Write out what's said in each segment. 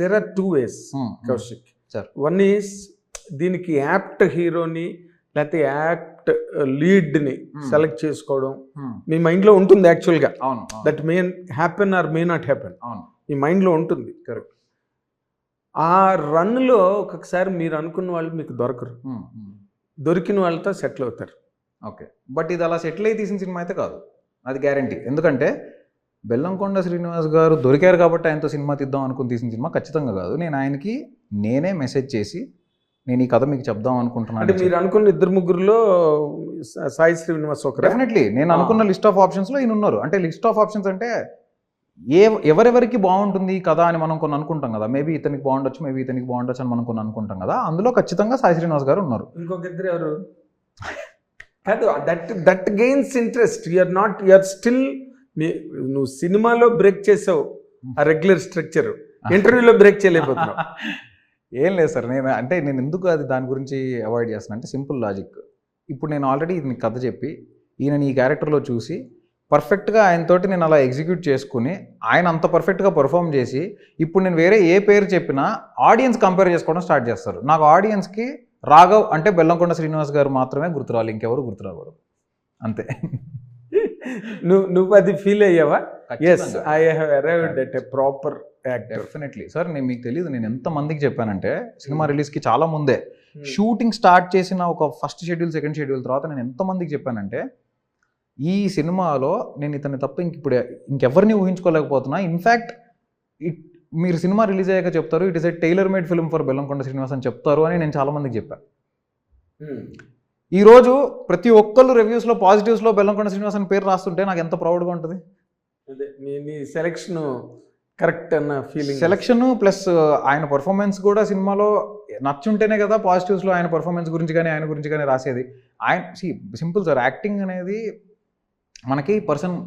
There are two ways Kaushik. One is దీనికి apt హీరోని లేకపోతే యాప్ట్ లీడ్ని. సెలెక్ట్ చేసుకోవడం Hmm. మీ మైండ్లో ఉంటుంది యాక్చువల్గా that may happen or may not happen మీ మైండ్లో ఉంటుంది Correct. ఆ రన్లో ఒక్కొక్కసారి మీరు అనుకున్న వాళ్ళు మీకు దొరకరు Hmm. Hmm. దొరికిన వాళ్ళతో సెటిల్ అవుతారు ఓకే బట్ ఇది అలా సెటిల్ అయి తీసిన సినిమా అయితే కాదు అది గ్యారంటీ ఎందుకంటే బెల్లంకొండ శ్రీనివాస్ గారు దొరికారు కాబట్టి ఆయనతో సినిమా తీద్దాం అనుకుని తీసిన సినిమా ఖచ్చితంగా కాదు. నేను ఆయనకి నేనే మెసేజ్ చేసి నేను ఈ కథ మీకు చెప్దాం అంటే అనుకుంటున్నాను మీరు అనుకున్న ఇద్దరు ముగ్గురులో సాయి శ్రీనివాస్ ఒకరా? డెఫినెట్లీ నేను. అనుకున్న లిస్ట్ ఆఫ్ ఆప్షన్స్లో ఈయన ఉన్నారు. అంటే లిస్ట్ ఆఫ్ ఆప్షన్స్ అంటే ఏ ఎవరెవరికి బాగుంటుంది ఈ కథ అని మనం కొన్ని అనుకుంటాం కదా. మేబీ ఇతనికి బాగుండొచ్చు మేబీ ఇతనికి బాగుండొచ్చు అని మనం కొన్ని అనుకుంటాం కదా. అందులో ఖచ్చితంగా సాయి శ్రీనివాస్ గారు ఉన్నారు. ఇంకొక ఇద్దరు ఎవరు? కాదు that that gains interest you're not you're still నువ్వు సినిమాలో బ్రేక్ చేసావు. ఆ రెగ్యులర్ స్ట్రక్చర్. ఇంటర్వ్యూలో బ్రేక్ చేయలేకపోతున్నావు. ఏం లేదు సార్ నేను అంటే నేను ఎందుకు అది దాని గురించి అవాయిడ్ చేస్తాను అంటే సింపుల్ లాజిక్. ఇప్పుడు నేను ఆల్రెడీ ఇది కథ చెప్పి ఈయన ఈ క్యారెక్టర్లో చూసి పర్ఫెక్ట్గా ఆయనతోటి నేను అలా ఎగ్జిక్యూట్ చేసుకుని ఆయన అంత పర్ఫెక్ట్గా పర్ఫామ్ చేసి ఇప్పుడు నేను వేరే ఏ పేరు చెప్పినా ఆడియన్స్ కంపేర్ చేసుకోవడం స్టార్ట్ చేస్తారు. నాకు ఆడియన్స్కి రాఘవ్ అంటే బెల్లంకొండ శ్రీనివాస్ గారు మాత్రమే గుర్తురావాలి ఇంకెవరు గుర్తురాకూడదు. అంతే. నువ్వు నువ్వు అది ఫీల్ అయ్యావా? Yes I have arrived at a proper definitely sir నేను మీకు తెలియదు నేను ఎంత మందికి చెప్పానంటే సినిమా రిలీజ్కి చాలా ముందే. షూటింగ్ స్టార్ట్ చేసిన ఒక ఫస్ట్ షెడ్యూల్ సెకండ్ షెడ్యూల్ తర్వాత నేను ఎంతమందికి చెప్పానంటే ఈ సినిమాలో నేను ఇతన్ని తప్ప ఇంక ఇప్పుడు ఇంకెవరిని ఊహించుకోలేకపోతున్నా. ఇన్ఫ్యాక్ట్ ఇట్ మీరు సినిమా రిలీజ్ అయ్యాక చెప్తారు it is a tailor made film for Bellamkonda Srinivas అని చెప్తారు అని నేను చాలా మందికి చెప్పాను ఈ రోజు ప్రతి ఒక్కళ్ళు రివ్యూస్లో పాజిటివ్స్లో బెల్లంకొండ శ్రీనివాస్ అని పేరు రాస్తుంటే నాకు ఎంత ప్రౌడ్గా ఉంటుంది? నీ సెలెక్షన్ కరెక్ట్ అన్న ఫీలింగ్ సెలక్షన్ ప్లస్ ఆయన పర్ఫార్మెన్స్ కూడా సినిమాలో నచ్చుంటేనే కదా పాజిటివ్స్లో ఆయన పర్ఫార్మెన్స్ గురించి కానీ ఆయన గురించి కానీ రాసేది. ఆయన సింపుల్ సార్ యాక్టింగ్ అనేది మనకి పర్సన్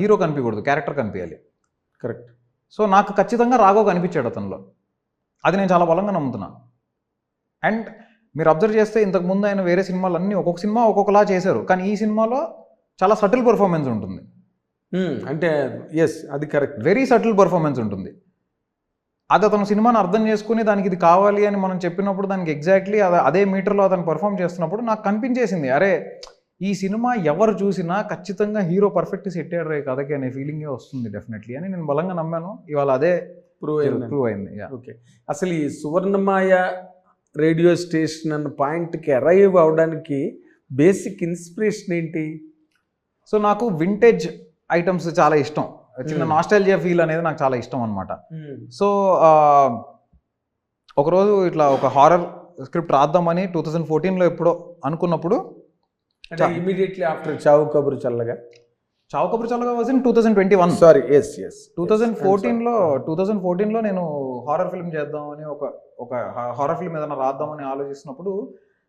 హీరో కనిపించకూడదు క్యారెక్టర్ కనిపించాలి కరెక్ట్ సో నాకు ఖచ్చితంగా రాఘవ్ కనిపించాడు అతనిలో. అది నేను చాలా బలంగా నమ్ముతున్నా అండ్ మీరు అబ్జర్వ్ చేస్తే ఇంతకు ముందు ఆయన వేరే సినిమాలు అన్నీ ఒక్కొక్క సినిమా ఒక్కొక్కలా చేశారు. కానీ ఈ సినిమాలో చాలా సటిల్ పర్ఫార్మెన్స్ ఉంటుంది. అంటే ఎస్ అది కరెక్ట్ వెరీ సటిల్ పర్ఫార్మెన్స్ ఉంటుంది. అది అతను సినిమాని అర్థం చేసుకుని దానికి ఇది కావాలి అని మనం చెప్పినప్పుడు దానికి ఎగ్జాక్ట్లీ అదే మీటర్లో అతను పర్ఫామ్ చేస్తున్నప్పుడు నాకు కనిపించేసింది. అరే ఈ సినిమా ఎవరు చూసినా ఖచ్చితంగా హీరో పర్ఫెక్ట్ సెట్ అయ్యారు కథకి అనే ఫీలింగే వస్తుంది డెఫినెట్లీ అని నేను బలంగా నమ్మాను. ఇవాళ అదే ప్రూవ్ అయింది. ప్రూవ్ అయింది. ఓకే అసలు ఈ సువర్ణమాయ రేడియో స్టేషన్ అన్న పాయింట్కి అరైవ్ అవడానికి బేసిక్ ఇన్స్పిరేషన్ ఏంటి? సో నాకు వింటేజ్ ఐటమ్స్ చాలా ఇష్టం. చిన్న Hmm. నాస్టాలజియా ఫీల్ అనేది నాకు చాలా ఇష్టం అనమాట సో ఆ, ఒకరోజు ఇట్లా ఒక హారర్ స్క్రిప్ట్ రాద్దామని టూ థౌజండ్ ఫోర్టీన్లో ఎప్పుడో అనుకున్నప్పుడు ఇమీడియట్లీ ఆఫ్టర్ చావు కబురు చల్లగా? Chaavu Kaburu Challaga was in two thousand twenty one sorry yes yes two thousand ఫోర్టీన్లో టూ థౌజండ్ ఫోర్టీన్లో నేను హారర్ ఫిల్మ్ చేద్దామని ఒక ఒక హారర్ ఫిల్మ్ ఏదైనా రాద్దామని ఆలోచిస్తున్నప్పుడు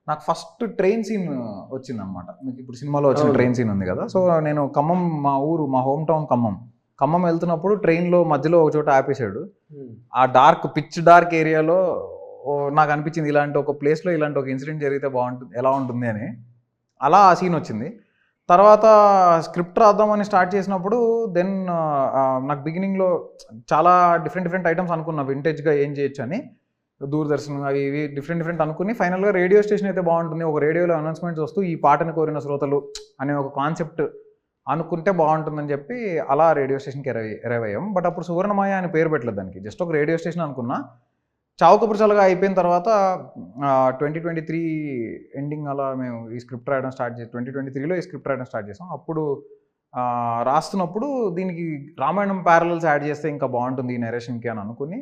నాకు ఫస్ట్ ట్రైన్ సీన్ వచ్చిందనమాట మీకు ఇప్పుడు సినిమాలో వచ్చిన. ట్రైన్ సీన్ ఉంది కదా. సో నేను ఖమ్మం మా ఊరు మా హోమ్ టౌన్ ఖమ్మం. ఖమ్మం వెళ్తున్నప్పుడు ట్రైన్లో మధ్యలో ఒక చోట ఆపేశాడు. ఆ డార్క్ పిచ్ డార్క్ ఏరియాలో నాకు అనిపించింది ఇలాంటి ఒక ప్లేస్లో ఇలాంటి ఒక ఇన్సిడెంట్ జరిగితే బాగుంటుంది ఎలా ఉంటుంది అని. అలా ఆ సీన్ వచ్చింది. తర్వాత స్క్రిప్ట్ రాద్దామని స్టార్ట్ చేసినప్పుడు దెన్ నాకు బిగినింగ్లో చాలా డిఫరెంట్ డిఫరెంట్ ఐటమ్స్ అనుకున్నా వింటేజ్గా ఏం చేయొచ్చు అని. దూరదర్శన్ అవి ఇవి డిఫరెంట్ డిఫరెంట్ అనుకుని ఫైనల్గా రేడియో స్టేషన్ అయితే బాగుంటుంది. ఒక రేడియోలో అనౌన్స్మెంట్స్ వస్తూ ఈ పాటను కోరిన శ్రోతలు అనే ఒక కాన్సెప్ట్ అనుకుంటే బాగుంటుందని చెప్పి అలా రేడియో స్టేషన్కి ఎరవ్ ఎరవ్ బట్ అప్పుడు సువర్ణమాయ అని పేరు పెట్టలేదు దానికి. జస్ట్ ఒక రేడియో స్టేషన్ అనుకున్నా. చావుకపురు చల్లగా అయిపోయిన తర్వాత ట్వంటీ ట్వంటీ త్రీ ఎండింగ్ అలా మేము ఈ స్క్రిప్ట్ రాయడం స్టార్ట్ చేసి ట్వంటీ ట్వంటీ త్రీలో ఈ స్క్రిప్ట్ రాయడం స్టార్ట్ చేసాం. అప్పుడు రాస్తున్నప్పుడు దీనికి రామాయణం ప్యారలల్స్ యాడ్ చేస్తే ఇంకా బాగుంటుంది ఈ నెరేషన్కి అని అనుకుని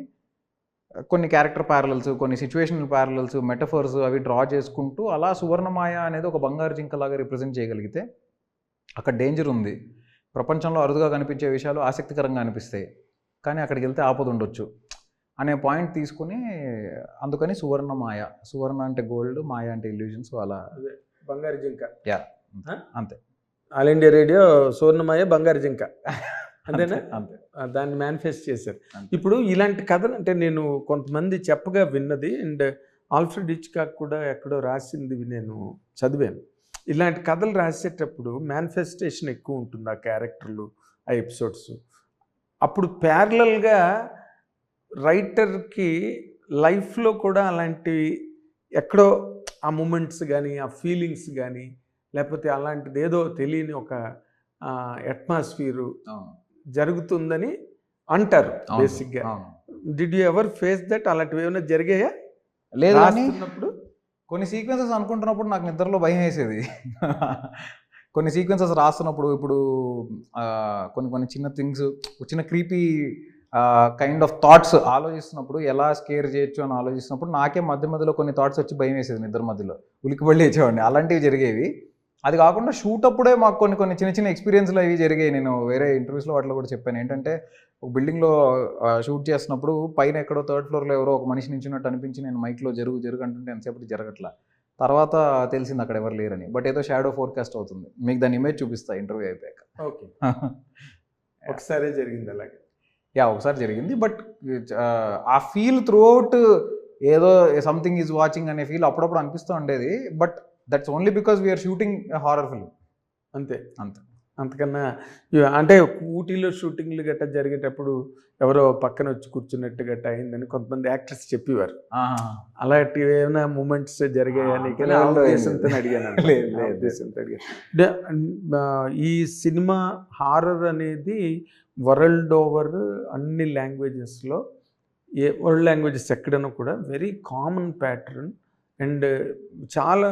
కొన్ని క్యారెక్టర్ ప్యారలల్స్ కొన్ని సిచ్యువేషనల్ ప్యారలల్స్ మెటఫర్స్ అవి డ్రా చేసుకుంటూ అలా సువర్ణమాయ అనేది ఒక బంగారు జింకలాగా రిప్రజెంట్ చేయగలిగితే అక్కడ డేంజర్ ఉంది. ప్రపంచంలో అరుదుగా కనిపించే విషయాలు ఆసక్తికరంగా అనిపిస్తాయి. కానీ అక్కడికి వెళ్తే ఆపద ఉండొచ్చు. అనే పాయింట్ తీసుకుని అందుకని సువర్ణ మాయ. సువర్ణ అంటే గోల్డ్ మాయ అంటే ఇల్యూజన్స్ అలా. బంగారు జింక. Huh? అంతే. ఆల్ ఇండియా రేడియో సువర్ణమాయ బంగారు జింక. అంతేనా? అంతే. దాన్ని మేనిఫెస్ట్ చేశారు. ఇప్పుడు ఇలాంటి కథలు అంటే నేను కొంతమంది చెప్పగా విన్నది అండ్ ఆల్ఫ్రెడ్ ఇచ్కాక్ కూడా ఎక్కడో రాసింది నేను చదివాను. ఇలాంటి కథలు రాసేటప్పుడు మేనిఫెస్టేషన్ ఎక్కువ ఉంటుంది ఆ క్యారెక్టర్లు ఆ ఎపిసోడ్స్ అప్పుడు ప్యారలల్గా రైటర్కి లైఫ్లో కూడా అలాంటివి ఎక్కడో ఆ మూమెంట్స్ కానీ ఆ ఫీలింగ్స్ కానీ లేకపోతే అలాంటిది ఏదో తెలియని ఒక అట్మాస్ఫియరు జరుగుతుందని అంటారు బేసిక్గా did you ever face that అలాంటివి ఏమైనా జరిగాయా? లేదు రాస్తున్నప్పుడు? కొన్ని సీక్వెన్సెస్ అనుకుంటున్నప్పుడు నాకు నిద్రలో భయం వేసేది. కొన్ని సీక్వెన్సెస్ రాస్తున్నప్పుడు ఇప్పుడు కొన్ని కొన్ని చిన్న థింగ్స్ చిన్న క్రీపీ కైండ్ ఆఫ్ థాట్స్ ఆలోచిస్తున్నప్పుడు ఎలా స్కేర్ చేయొచ్చు అని ఆలోచిస్తున్నప్పుడు నాకే మధ్య మధ్యలో కొన్ని థాట్స్ వచ్చి భయం వేసేది నిద్ర మధ్యలో. ఉలికిపల్లి వచ్చేవాడిని అలాంటివి జరిగేవి. అది కాకుండా షూట్ అప్పుడే మాకు కొన్ని కొన్ని చిన్న చిన్న ఎక్స్పీరియన్స్లు అవి జరిగాయి. నేను వేరే ఇంటర్వ్యూస్లో వాటిలో కూడా చెప్పాను. ఏంటంటే ఒక బిల్డింగ్లో షూట్ చేస్తున్నప్పుడు పైన ఎక్కడో థర్డ్ ఫ్లోర్లో ఎవరో ఒక మనిషి నించున్నట్టు అనిపించి నేను మైక్లో జరుగు జరుగు అంటుంటే ఎంతసేపటి జరగట్లా. తర్వాత తెలిసింది అక్కడ ఎవరు లేరని. బట్ ఏదో షాడో ఫోర్కాస్ట్ అవుతుంది. మీకు దాని ఇమేజ్ చూపిస్తా ఇంటర్వ్యూ అయిపోయాక. ఓకే ఒకసారి జరిగింది అలాగే. యా ఒకసారి జరిగింది. బట్ ఆ ఫీల్ త్రూ అవుట్ ఏదో సంథింగ్ ఈజ్ వాచింగ్ అనే ఫీల్ అప్పుడప్పుడు అనిపిస్తూ ఉండేది. But that's only because we are shooting horror film అంతే. అంతే. అంతకన్నా అంటే ఊటీలో షూటింగ్లు గట్రా జరిగేటప్పుడు ఎవరో పక్కన వచ్చి కూర్చున్నట్టు గట్రా అయిందని కొంతమంది యాక్టర్స్ చెప్పేవారు. అలాంటివి ఏమైనా మూమెంట్స్ జరిగాయా ఆ, నీకని ఆ లేదు, లేదు. ఉద్దేశంతో అడిగాను. ఉద్దేశంతో అడిగాను ఈ సినిమా హారర్ అనేది వరల్డ్ ఓవర్ అన్ని లాంగ్వేజెస్లో ఏ వరల్డ్ లాంగ్వేజెస్ ఎక్కడైనా కూడా వెరీ కామన్ ప్యాటర్న్ అండ్ చాలా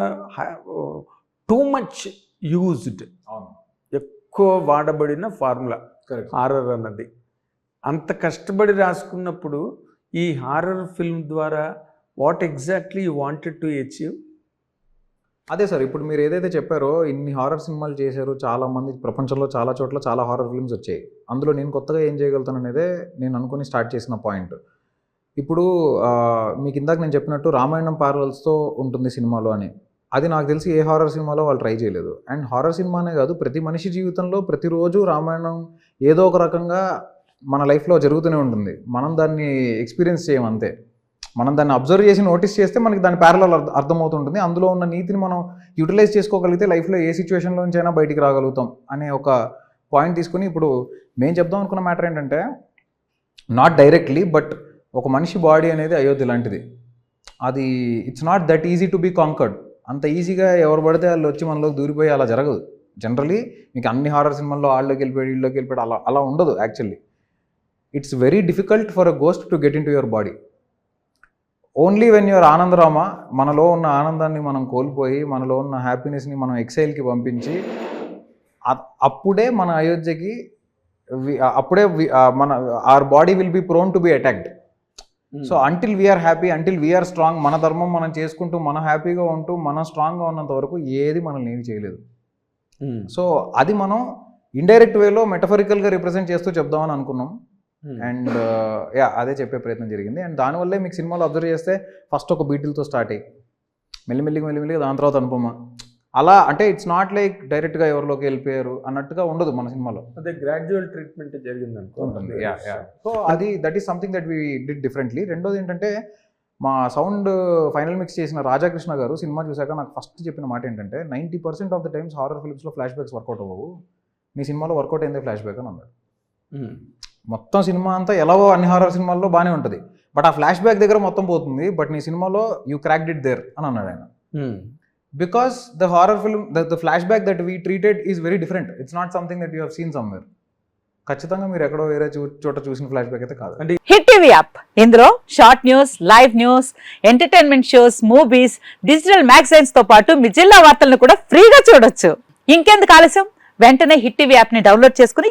టూ మచ్ యూజ్డ్ ఎక్కువ వాడబడిన ఫార్ములా కరెక్ట్ హారర్ అన్నది. అంత కష్టపడి రాసుకున్నప్పుడు ఈ హారర్ ఫిల్మ్ ద్వారా what exactly you wanted to achieve అదే సార్ ఇప్పుడు మీరు ఏదైతే చెప్పారో ఇన్ని హారర్ సినిమాలు చేశారు చాలా మంది ప్రపంచంలో చాలా చోట్ల చాలా హారర్ ఫిల్మ్స్ వచ్చాయి. అందులో నేను కొత్తగా ఏం చేయగలుగుతాను అనేదే నేను అనుకుని స్టార్ట్ చేసిన పాయింట్ ఇప్పుడు మీకు ఇందాక నేను చెప్పినట్టు రామాయణం పారవల్స్తో ఉంటుంది సినిమాలో అని. అది నాకు తెలిసి ఏ హారర్ సినిమాలో వాళ్ళు ట్రై చేయలేదు. అండ్ హారర్ సినిమానే కాదు ప్రతి మనిషి జీవితంలో ప్రతిరోజు రామాయణం ఏదో ఒక రకంగా మన లైఫ్లో జరుగుతూనే ఉంటుంది. మనం దాన్ని ఎక్స్పీరియన్స్ చేయం అంతే మనం దాన్ని అబ్జర్వ్ చేసి నోటీస్ చేస్తే మనకి దాని ప్యారల అర్థమవుతుంటుంది. అందులో ఉన్న నీతిని మనం యూటిలైజ్ చేసుకోగలిగితే లైఫ్లో ఏ సిచ్యువేషన్లో అయినా బయటికి రాగలుగుతాం అనే ఒక పాయింట్ తీసుకుని ఇప్పుడు మేము చెప్దాం అనుకున్న మ్యాటర్ ఏంటంటే నాట్ డైరెక్ట్లీ బట్ ఒక మనిషి బాడీ అనేది అయోధ్య లాంటిది. అది it's not that easy to be conquered అంత ఈజీగా ఎవరు పడితే వాళ్ళు వచ్చి మనలోకి దూరిపోయి అలా జరగదు. జనరలీ మీకు అన్ని హారర్ సినిమాల్లో వాళ్ళకి వెళ్ళిపోయాడు వీళ్ళకి వెళ్ళిపోయాడు అలా అలా ఉండదు actually it's very difficult for a ghost to get in to your body only when your ఆనందరామ మనలో ఉన్న ఆనందాన్ని మనం కోల్పోయి మనలో ఉన్న హ్యాపీనెస్ని మనం ఎక్సైల్కి పంపించి అప్పుడే మన అయోధ్యకి అప్పుడే మన our body will be prone to be attacked so until we are happy until we are strong మన ధర్మం మనం చేసుకుంటూ మనం హ్యాపీగా ఉంటూ మనం స్ట్రాంగ్గా ఉన్నంత వరకు ఏది మనల్ని ఏమి చేయలేదు. సో అది మనం ఇండైరెక్ట్ వేలో మెటఫరికల్గా రిప్రజెంట్ చేస్తూ చెప్దామని అనుకున్నాం. అండ్ యా అదే చెప్పే ప్రయత్నం జరిగింది. అండ్ దానివల్లే మీకు సినిమాలో అబ్జర్వ్ చేస్తే ఫస్ట్ ఒక బీటిల్తో స్టార్ట్ అయ్యి మెల్లిమెల్లిగా మెల్లిమెల్లిగా దాని తర్వాత అనుపమ. అలా అంటే ఇట్స్ నాట్ లైక్ డైరెక్ట్గా ఎవరిలోకి వెళ్ళిపోయారు అన్నట్టుగా ఉండదు మన సినిమాలో. అదే గ్రాడ్యువల్ ట్రీట్మెంట్ జరిగింది అనుకో ఉంటుంది యా యా సో అది that is something that we did differently రెండోది ఏంటంటే మా సౌండ్ ఫైనల్ మిక్స్ చేసిన రాధాకృష్ణ గారు సినిమా చూశాక నాకు ఫస్ట్ చెప్పిన మాట ఏంటంటే ninety percent of the times horror ఫిల్మ్స్లో flashbacks work out అవ్వవు. మీ సినిమాలో వర్కౌట్ అయిందే ఫ్లాష్ బ్యాక్ అని అన్నాడు. మొత్తం సినిమా అంతా ఎలాగో అన్ని హారర్ సినిమాల్లో బాగానే ఉంటుంది. బట్ ఆ ఫ్లాష్ బ్యాక్ దగ్గర మొత్తం పోతుంది. బట్ నీ సినిమాలో యూ క్రాక్డ్ ఇట్ దేర్ అని అన్నాడు ఆయన. Because the horror film the flashback that we treated is very different it's not something that you have seen somewhere ఖచ్చితంగా మీరు ఎక్కడో వేరే చోట చూసిన ఫ్లాష్ బ్యాక్ అయితే కాదు. హిట్ టీవీ యాప్ ఇందులో short news live news entertainment shows movies digital మ్యాగజైన్స్తో పాటు మీ జిల్లా వార్తలను కూడా ఫ్రీగా చూడొచ్చు. ఇంకెందుకు ఆలస్యం? వెంటనే హిట్ టీవీ యాప్ని డౌన్లోడ్ చేసుకుని